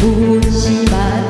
보지만